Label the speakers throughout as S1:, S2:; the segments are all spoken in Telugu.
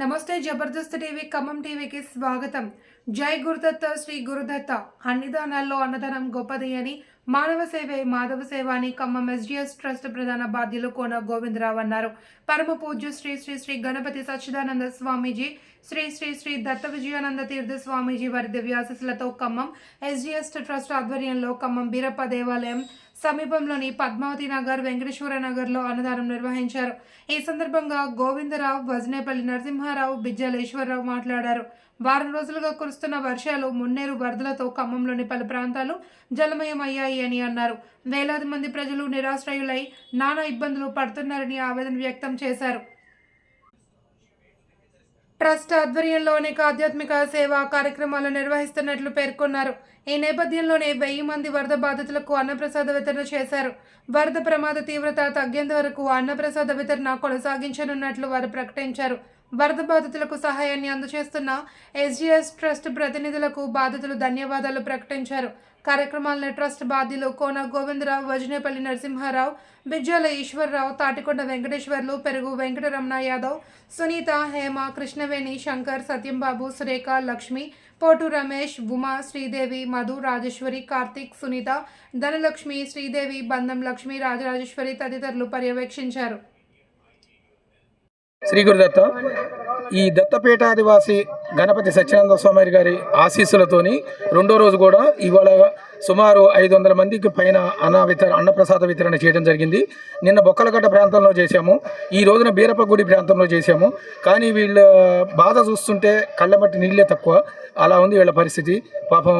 S1: నమస్తే జబర్దస్త్ టీవీ ఖమ్మం టీవీకి స్వాగతం. జై గురుదత్త శ్రీ గురుదత్త. అన్నిదానాల్లో అన్నదానం గొప్పది అని మానవ సేవే మాధవ సేవ అని ఖమ్మం ఎస్డిఎస్ ట్రస్ట్ ప్రధాన బాధ్యులు కోన గోవిందరావు అన్నారు. పరమ పూజ్య శ్రీ శ్రీ శ్రీ గణపతి సచ్చిదానంద స్వామీజీ శ్రీ శ్రీ శ్రీ దత్త విజయానంద తీర్థ స్వామీజీ వారి దివ్యాశిస్సులతో ఖమ్మం ఎస్డిఎస్ ట్రస్ట్ ఆధ్వర్యంలో ఖమ్మం బీరప్ప దేవాలయం సమీపంలోని పద్మావతి నగర్ వెంకటేశ్వర నగర్లో అన్నదానం నిర్వహించారు. ఈ సందర్భంగా గోవిందరావు వజనేపల్లి నరసింహారావు బిజ్జలేశ్వరరావు మాట్లాడారు. వారం రోజులుగా కురుస్తున్న వర్షాలు మున్నేరు వరదలతో ఖమ్మంలోని పలు ప్రాంతాలు జలమయమయ్యాయి అని అన్నారు. వేలాది మంది ప్రజలు నిరాశ్రయులై నానా ఇబ్బందులు పడుతున్నారని ఆవేదన వ్యక్తం చేశారు. ట్రస్ట్ ఆధ్వర్యంలో అనేక ఆధ్యాత్మిక సేవా కార్యక్రమాలు నిర్వహిస్తున్నట్లు పేర్కొన్నారు. ఈ నేపథ్యంలోనే వెయ్యి మంది వరద బాధితులకు అన్నప్రసాద వితరణ చేశారు. వరద ప్రమాద తీవ్రత తగ్గేంత వరకు అన్నప్రసాద వితరణ కొనసాగించనున్నట్లు వారు ప్రకటించారు. వరద బాధితులకు సహాయాన్ని అందజేస్తున్న ఎస్జీఎస్ ట్రస్ట్ ప్రతినిధులకు బాధితులు ధన్యవాదాలు ప్రకటించారు. కార్యక్రమాలను ట్రస్ట్ బాధ్యులు కోన గోవిందరావు వజనేపల్లి నరసింహారావు బిజ్జాల ఈశ్వరరావు తాటికొండ వెంకటేశ్వర్లు పెరుగు వెంకటరమణ యాదవ్ సునీత హేమ కృష్ణవేణి శంకర్ సత్యంబాబు సురేఖ లక్ష్మి పోటు రమేష్ ఉమా శ్రీదేవి మధు రాజేశ్వరి కార్తీక్ సునీత ధనలక్ష్మి శ్రీదేవి బంధం లక్ష్మి రాజరాజేశ్వరి తదితరులు పర్యవేక్షించారు.
S2: శ్రీ గురుదత్త ఈ దత్తపీఠాదివాసి గణపతి సత్యానంద స్వామి గారి ఆశీస్సులతోని రెండో రోజు కూడా ఇవాళ సుమారు ఐదు వందల మందికి పైన అన్న వితరణ అన్నప్రసాద వితరణ చేయడం జరిగింది. నిన్న బొక్కలగడ్డ ప్రాంతంలో చేశాము. ఈ రోజున బీరప్పగుడి ప్రాంతంలో చేశాము. కానీ వీళ్ళ బాధ చూస్తుంటే కళ్ళమట్టి నీళ్ళే తక్కువ. అలా ఉంది వీళ్ళ పరిస్థితి. పాపం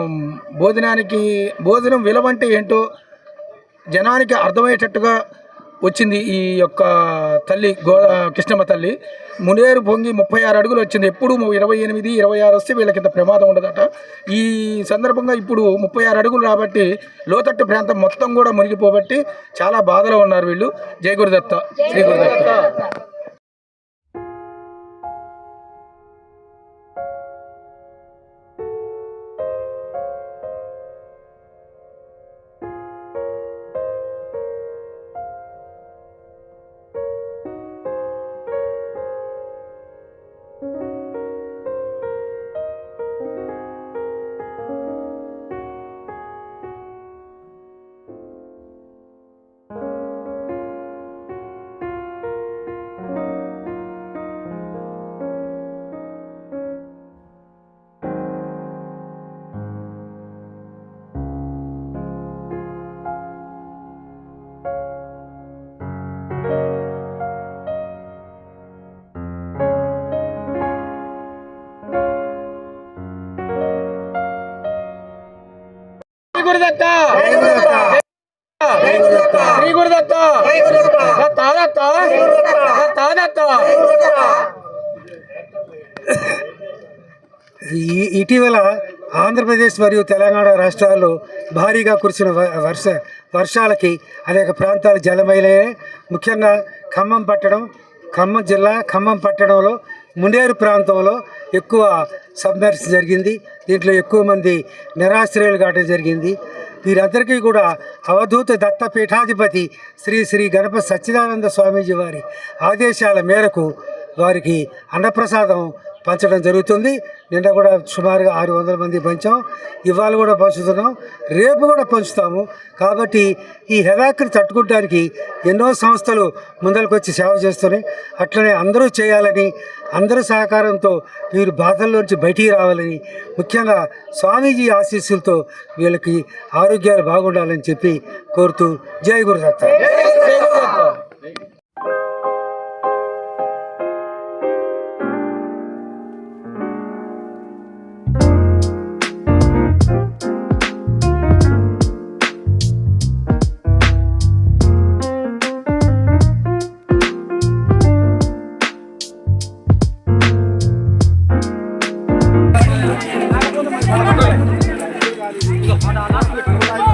S2: భోజనానికి భోజనం విలువంటే ఏంటో జనానికి అర్థమయ్యేటట్టుగా వచ్చింది ఈ యొక్క తల్లి గో కృష్ణమ్మ తల్లి. మునేరు పొంగి ముప్పై ఆరు అడుగులు వచ్చింది. ఎప్పుడు ఇరవై ఎనిమిది ఇరవై ఆరు వస్తే వీళ్ళకి ఇంత ప్రమాదం ఉండదట. ఈ సందర్భంగా ఇప్పుడు ముప్పై ఆరు అడుగులు రాబట్టి లోతట్టు ప్రాంతం మొత్తం కూడా మునిగిపోబట్టి చాలా బాధలో ఉన్నారు వీళ్ళు. జయ గురుదత్త. శ్రీ గురుదత్త. గురుదత్త శ్రీ గురుదత్త తాదత్త తాదత్త
S3: ఇటీవల ఆంధ్రప్రదేశ్ మరియు తెలంగాణ రాష్ట్రాల్లో భారీగా కురిసిన వ- వర్ష వర్షాలకి అనేక ప్రాంతాలు జలమయలయ్యాయి ముఖ్యంగా ఖమ్మం పట్టణం ఖమ్మం జిల్లా ఖమ్మం పట్టణంలో ముండేరు ప్రాంతంలో ఎక్కువ సబ్మెర్స్ జరిగింది. దీంట్లో ఎక్కువ మంది నిరాశ్రయులు కావడం జరిగింది. వీరందరికీ కూడా అవధూత దత్త పీఠాధిపతి శ్రీ శ్రీ గణపతి సచ్చిదానంద స్వామీజీ వారి ఆదేశాల మేరకు వారికి అన్నప్రసాదం పంచడం జరుగుతుంది. నిన్న కూడా సుమారుగా ఆరు వందల మంది పంచాం. ఇవాళ కూడా పంచుతున్నాం. రేపు కూడా పంచుతాము. కాబట్టి ఈ హెవాక్ని తట్టుకోవడానికి ఎన్నో సంస్థలు ముందలకొచ్చి సేవ చేస్తున్నాయి. అట్లనే అందరూ చేయాలని అందరూ సహకారంతో వీరు బాధల్లోంచి బయటికి రావాలని ముఖ్యంగా స్వామీజీ ఆశీస్సులతో వీళ్ళకి ఆరోగ్యాలు బాగుండాలని చెప్పి కోరుతూ జై గురుదత్త.
S2: 이거 받아 나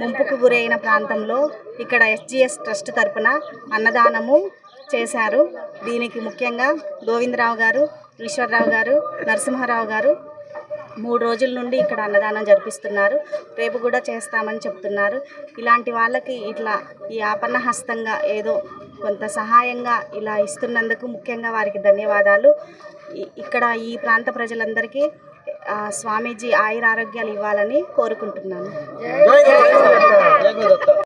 S4: ముంపుకు గురైన ప్రాంతంలో ఇక్కడ ఎస్జిఎస్ ట్రస్ట్ తరపున అన్నదానము చేశారు. దీనికి ముఖ్యంగా గోవిందరావు గారు ఈశ్వరరావు గారు నరసింహారావు గారు మూడు రోజుల నుండి ఇక్కడ అన్నదానం జరిపిస్తున్నారు. రేపు కూడా చేస్తామని చెప్తున్నారు. ఇలాంటి వాళ్ళకి ఇట్లా ఈ ఆపన్న హస్తంగా ఏదో కొంత సహాయంగా ఇలా ఇస్తున్నందుకు ముఖ్యంగా వారికి ధన్యవాదాలు. ఇక్కడ ఈ ప్రాంత ప్రజలందరికీ స్వామీజీ ఆయురారోగ్యాలు ఇవ్వాలని కోరుకుంటున్నాను.